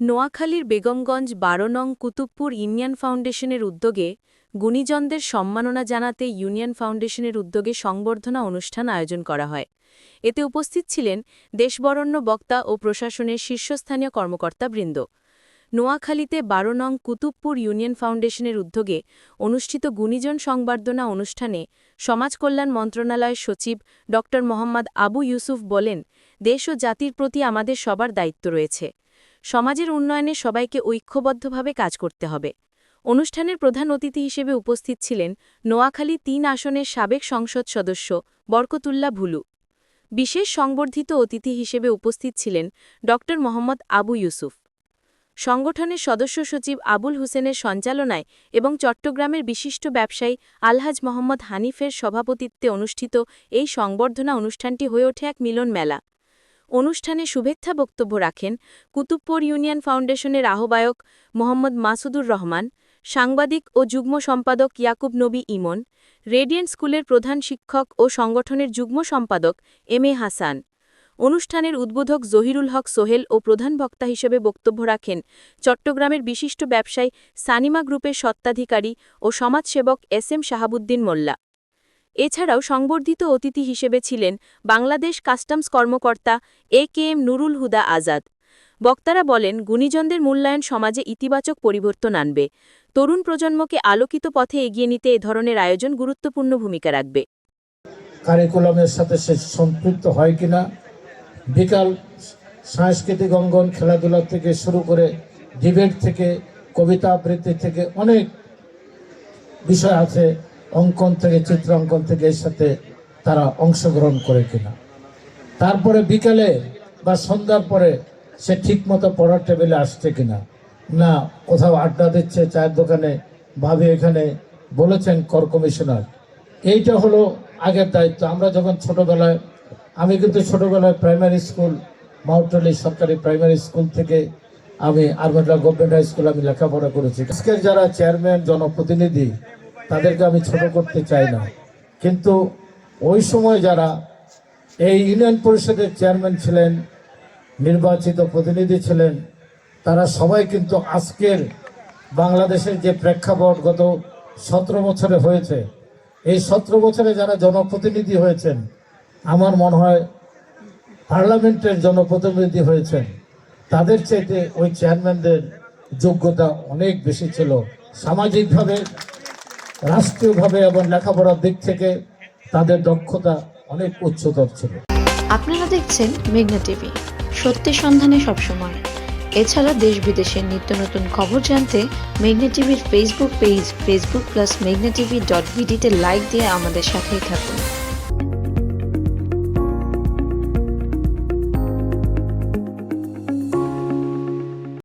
নোয়াখালীর বেগমগঞ্জ বারো নং কুতুবপুর ইউনিয়ন ফাউন্ডেশনের উদ্যোগে গুণীজনদের সম্মাননা জানাতে ইউনিয়ন ফাউন্ডেশনের উদ্যোগে সংবর্ধনা অনুষ্ঠান আয়োজন করা হয়। এতে উপস্থিত ছিলেন দেশবরণ্য বক্তা ও প্রশাসনের শীর্ষস্থানীয় কর্মকর্তাবৃন্দ। নোয়াখালীতে বারো নং কুতুবপুর ইউনিয়ন ফাউন্ডেশনের উদ্যোগে অনুষ্ঠিত গুণীজন সংবর্ধনা অনুষ্ঠানে সমাজ কল্যাণ মন্ত্রণালয়ের সচিব ড মোহাম্মদ আবু ইউসুফ বলেন, দেশ ও জাতির প্রতি আমাদের সবার দায়িত্ব রয়েছে। সমাজের উন্নয়নে সবাইকে ঐক্যবদ্ধভাবে কাজ করতে হবে। অনুষ্ঠানের প্রধান অতিথি হিসেবে উপস্থিত ছিলেন নোয়াখালী তিন আসনের সাবেক সংসদ সদস্য বরকতুল্লা ভুলু। বিশেষ সংবর্ধিত অতিথি হিসেবে উপস্থিত ছিলেন ড. মোহাম্মদ আবু ইউসুফ। সংগঠনের সদস্য সচিব আবুল হোসেনের সঞ্চালনায় এবং চট্টগ্রামের বিশিষ্ট ব্যবসায়ী আলহাজ মোহাম্মদ হানিফের সভাপতিত্বে অনুষ্ঠিত এই সংবর্ধনা অনুষ্ঠানটি হয়ে ওঠে এক মিলন মেলা অনুষ্ঠানে শুভেচ্ছা বক্তব্য রাখেন কুতুবপুর ইউনিয়ন ফাউন্ডেশনের আহ্বায়ক মোহাম্মদ মাসুদুর রহমান, সাংবাদিক ও যুগ্ম সম্পাদক ইয়াকুব নবী ইমন, রেডিয়েন্ট স্কুলের প্রধান শিক্ষক ও সংগঠনের যুগ্ম সম্পাদক এম এ হাসান। অনুষ্ঠানের উদ্বোধক জহিরুল হক সোহেল ও প্রধান বক্তা হিসেবে বক্তব্য রাখেন চট্টগ্রামের বিশিষ্ট ব্যবসায়ী সানিমা গ্রুপের সত্ত্বাধিকারী ও সমাজসেবক এস এম শাহাবুদ্দিন মোল্লা। এছাড়াও সংবর্ধিত অতিথি হিসেবে ছিলেন বাংলাদেশ কাস্টমস কর্মকর্তা A K M Nurul Huda Azad. বক্তারা বলেন, গুণীজনদের মূল্যায়ন সমাজে ইতিবাচক পরিবর্তন আনবে। তরুণ প্রজন্মকে আলোকিত পথে এগিয়ে নিতে এ ধরনের আয়োজন গুরুত্বপূর্ণ ভূমিকা রাখবে। কারিকুলামের সাথে সে সম্পৃক্ত হয় কিনা? বিকাল সাংস্কৃতিক অঙ্গন খেলাধুলা থেকে শুরু করে ডিবেট থেকে, কবিতা আবৃত্তি থেকে অনেক বিষয় আছে। অঙ্কন থেকে, চিত্রাঙ্কন থেকে এর সাথে তারা অংশগ্রহণ করে কিনা। তারপরে বিকালে বা সন্ধ্যার পরে সে ঠিকমতো পড়ার টেবিলে আসছে কিনা। না, কোথাও আড্ডা দিচ্ছে, চায়ের দোকানে ভাবে এখানে বলেছেন কর কমিশনার। এইটা হলো আগের দায়িত্ব। আমরা যখন ছোটবেলায়, আমি কিন্তু ছোটবেলায় প্রাইমারি স্কুল মাউটলি সরকারি প্রাইমারি স্কুল থেকে আমি আরমেডলা গভর্নমেন্ট হাই স্কুল আমি লেখাপড়া করেছি। আজকের যারা চেয়ারম্যান, জনপ্রতিনিধি তাদেরকে আমি ছোট করতে চাই না। কিন্তু ওই সময় যারা এই ইউনিয়ন পরিষদের চেয়ারম্যান ছিলেন, নির্বাচিত প্রতিনিধি ছিলেন, তারা সবাই কিন্তু আজকের বাংলাদেশের যে প্রেক্ষাপট গত সতেরো বছরে হয়েছে, এই সতেরো বছরে যারা জনপ্রতিনিধি হয়েছেন, আমার মনে হয় পার্লামেন্টের জনপ্রতিনিধি হয়েছেন, তাদের চাইতে ওই চেয়ারম্যানদের যোগ্যতা অনেক বেশি ছিল। সামাজিকভাবে রাষ্ট্রীয়ভাবে এবং লেখাপড়ার দিক থেকে তাদের দক্ষতা অনেক উচ্চতর ছিল। আপনারা দেখছেন মেঘনা টিভি। সত্যি সন্ধানে সবসময়। এছাড়া দেশ বিদেশের নিত্য নতুন খবর জানতে মেঘনা টিভির ফেসবুক পেজ ফেসবুক প্লাস মেঘনা টিভি ডট ভিডিতে লাইক দিয়ে আমাদের সাথেই থাকুন।